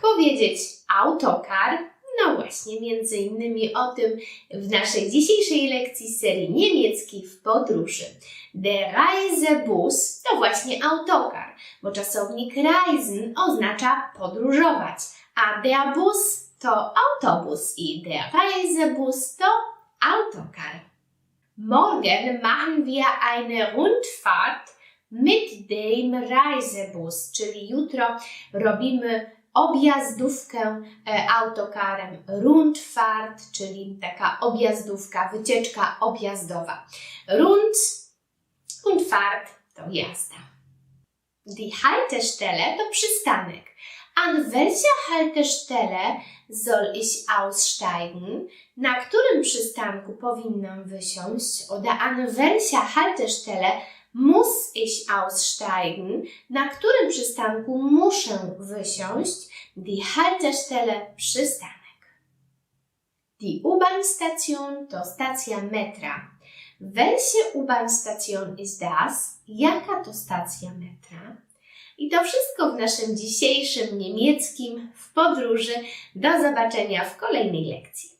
powiedzieć autokar? No właśnie, między innymi o tym w naszej dzisiejszej lekcji z serii niemieckiej w podróży. Der Reisebus to właśnie autokar, bo czasownik reisen oznacza podróżować, a der Bus to autobus i der Reisebus to autokar. Morgen machen wir eine Rundfahrt mit dem Reisebus, czyli jutro robimy objazdówkę e, autokarem Rundfahrt, czyli taka objazdówka, wycieczka objazdowa. Rund und Fahrt to jazda. Die Haltestelle to przystanek. An welcher Haltestelle soll ich aussteigen? Na którym przystanku powinnam wysiąść? Oder an welcher Haltestelle muss ich aussteigen? Na którym przystanku muszę wysiąść? Die Haltestelle przystanek. Die U-Bahn-Station to stacja metra. Welche U-Bahn-Station ist das? Jaka to stacja metra? I to wszystko w naszym dzisiejszym niemieckim w podróży. Do zobaczenia w kolejnej lekcji.